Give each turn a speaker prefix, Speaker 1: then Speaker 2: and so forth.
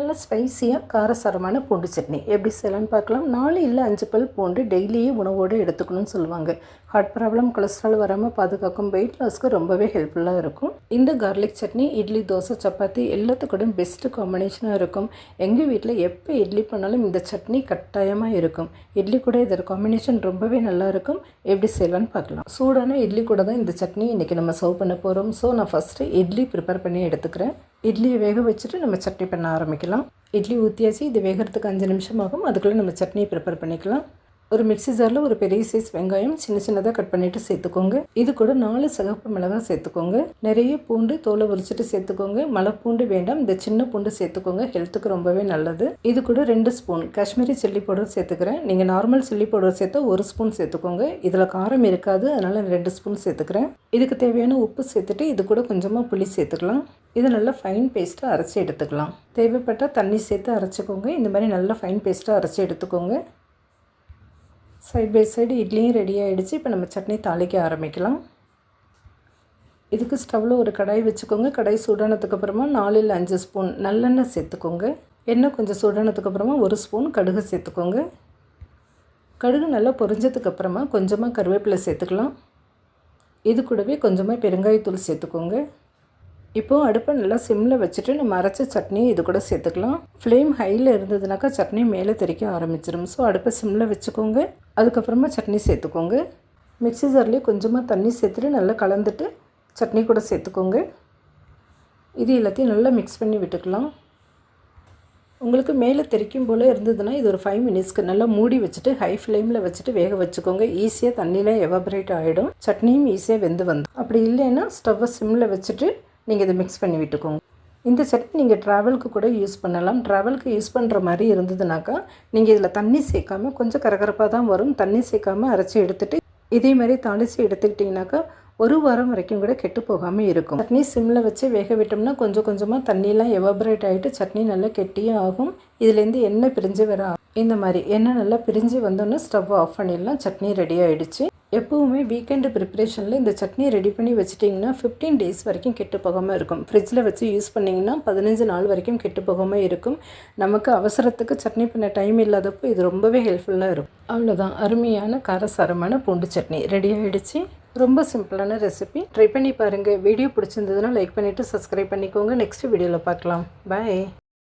Speaker 1: நல்ல ஸ்பைசியாக காரசாரமான பூண்டு சட்னி. எப்படி செய்யலான்னு பார்க்கலாம். நாலு இல்லை அஞ்சு பல் பூண்டு டெய்லியே உணவோடு எடுத்துக்கணும்னு சொல்லுவாங்க. ஹார்ட் ப்ராப்ளம் கொலஸ்ட்ரால் வராமல் பாதுகாக்கும் வெயிட் லாஸ்க்கு ரொம்பவே ஹெல்ப்ஃபுல்லாக இருக்கும். இந்த கார்லிக் சட்னி இட்லி தோசை சப்பாத்தி எல்லாத்துக்கூடும் பெஸ்ட்டு காம்பினேஷனாக இருக்கும். எங்கள் வீட்டில் எப்போ இட்லி பண்ணாலும் இந்த சட்னி கட்டாயமாக இருக்கும். இட்லி கூட இதோட காம்பினேஷன் ரொம்பவே நல்லாயிருக்கும் எப்படி செய்யலான்னு பார்க்கலாம். சூடான இட்லி கூட தான் இந்த சட்னி இன்றைக்கி நம்ம சர்வ் பண்ண போகிறோம் ஸோ நான் ஃபஸ்ட்டு இட்லி ப்ரிப்பேர் பண்ணி எடுத்துக்கிறேன். இட்லியை வேக வச்சுட்டு நம்ம சட்னி பண்ண ஆரம்பிக்கலாம். இட்லி ஊற்றியாச்சு இது வேகிறதுக்கு அஞ்சு நிமிஷம் ஆகும் அதுக்குள்ளே நம்ம சட்னியை ப்ரிப்பேர் பண்ணிக்கலாம். ஒரு மிக்சி ஜாரில் ஒரு பெரிய சைஸ் வெங்காயம் சின்ன சின்னதாக கட் பண்ணிவிட்டு சேர்த்துக்கோங்க. இது கூட நாலு சிகப்பு மிளகாய் சேர்த்துக்கோங்க. நிறைய பூண்டு தோலை உரிச்சிட்டு சேர்த்துக்கோங்க. மலை பூண்டு வேண்டாம் இந்த சின்ன பூண்டு சேர்த்துக்கோங்க. ஹெல்த்துக்கு ரொம்பவே நல்லது. இது கூட ரெண்டு ஸ்பூன் காஷ்மீரி சில்லி பவுடர் சேர்த்துக்கிறேன். நீங்கள் நார்மல் சில்லி பவுடர் சேர்த்தா ஒரு ஸ்பூன் சேர்த்துக்கோங்க. இதில் காரம் இருக்காது அதனால் ரெண்டு ஸ்பூன் சேர்த்துக்கிறேன். இதுக்கு தேவையான உப்பு சேர்த்துட்டு இது கூட கொஞ்சமாக புளி சேர்த்துக்கலாம். இது நல்லா ஃபைன் பேஸ்ட்டாக அரைச்சி எடுத்துக்கலாம். தேவைப்பட்டால் தண்ணி சேர்த்து அரைச்சிக்கோங்க. இந்த மாதிரி நல்லா ஃபைன் பேஸ்ட்டாக அரைச்சி எடுத்துக்கோங்க. சைட் பை சைடு இட்லியும் ரெடி ஆகிடுச்சு இப்போ நம்ம சட்னி தாளிக்க ஆரம்பிக்கலாம். இதுக்கு ஸ்டவ்வில் ஒரு கடாய் வச்சுக்கோங்க. கடாய் சூடானதுக்கப்புறமா நாலு இல்லை அஞ்சு ஸ்பூன் நல்லெண்ணெய் சேர்த்துக்கோங்க. எண்ணெய் கொஞ்சம் சூடானதுக்கப்புறமா ஒரு ஸ்பூன் கடுகு சேர்த்துக்கோங்க. கடுகு நல்லா பொரிஞ்சதுக்கப்புறமா கொஞ்சமாக கருவேப்பிலை சேர்த்துக்கலாம். இது கூடவே கொஞ்சமாக பெருங்காயத்தூள் சேர்த்துக்கோங்க. இப்போது அடுப்பை நல்லா சிம்மில் வச்சுட்டு நம்ம அரைச்ச சட்னி இது கூட சேர்த்துக்கலாம். ஃப்ளேம் ஹையில் இருந்ததுனாக்கா சட்னி மேலே தெறிக்க ஆரம்பிச்சிடும் ஸோ அடுப்பை சிம்மில் வச்சுக்கோங்க. அதுக்கப்புறமா சட்னி சேர்த்துக்கோங்க. மிக்ஸி ஜார்லேயே கொஞ்சமாக தண்ணி சேர்த்துட்டு நல்லா கலந்துட்டு சட்னி கூட சேர்த்துக்கோங்க. இது எல்லாத்தையும் நல்லா மிக்ஸ் பண்ணி விட்டுக்கலாம். உங்களுக்கு மேலே தெரிக்கும் போல் இருந்ததுன்னா இது ஒரு ஃபைவ் மினிட்ஸ்க்கு நல்லா மூடி வச்சுட்டு ஹை ஃப்ளேமில் வச்சுட்டு வேக வச்சுக்கோங்க. ஈஸியாக தண்ணியில் எவாபரேட் ஆகிடும் சட்னியும் ஈஸியாக வெந்து வந்து அப்படி இல்லைன்னா ஸ்டவ்வை சிம்மில் வச்சுட்டு நீங்கள் இதை மிக்ஸ் பண்ணி விட்டுக்கோங்க. இந்த சட்னி நீங்கள் ட்ராவலுக்கு கூட யூஸ் பண்ணலாம். ட்ராவலுக்கு யூஸ் பண்ணுற மாதிரி இருந்ததுனாக்கா நீங்கள் இதில் தண்ணி சேர்க்காமல் கொஞ்சம் கரகரப்பாக தான் வரும். தண்ணி சேர்க்காமல் அரைச்சி எடுத்துகிட்டு இதே மாதிரி தாளித்து எடுத்துக்கிட்டிங்கனாக்கா ஒரு வாரம் வரைக்கும் கூட கெட்டு போகாமல் இருக்கும். சட்னி சிம்மில் வச்சு வேக விட்டோம்னா கொஞ்சம் கொஞ்சமாக தண்ணியெலாம் எவாபரேட் ஆகிட்டு சட்னி நல்லா கெட்டியும் ஆகும். இதுலேருந்து எண்ணெய் பிரிஞ்சு வர இந்த மாதிரி எண்ணெய் நல்லா பிரிஞ்சு வந்தோன்னே ஸ்டவ் ஆஃப் பண்ணிடலாம். சட்னி ரெடி ஆகிடுச்சு எப்போவுமே வீக்கெண்டு ப்ரிப்ரேஷனில் இந்த சட்னி ரெடி பண்ணி வச்சிட்டிங்கன்னா ஃபிஃப்டீன் டேஸ் வரைக்கும் கெட்டு போகாமல் இருக்கும். ஃப்ரிட்ஜில் வச்சு யூஸ் பண்ணிங்கன்னா பதினஞ்சு நாள் வரைக்கும் கெட்டு போகாமல் இருக்கும். நமக்கு அவசரத்துக்கு சட்னி பண்ண டைம் இல்லாதப்போ இது ரொம்பவே ஹெல்ப்ஃபுல்லாக இருக்கும். அவ்வளோதான் அருமையான காரசாரமான பூண்டு சட்னி ரெடி ஆகிடுச்சு ரொம்ப சிம்பிளான ரெசிபி ட்ரை பண்ணி பாருங்கள் வீடியோ பிடிச்சிருந்ததுன்னா லைக் பண்ணிவிட்டு சப்ஸ்கிரைப் பண்ணிக்கோங்க. நெக்ஸ்ட் வீடியோவில் பார்க்கலாம். பாய்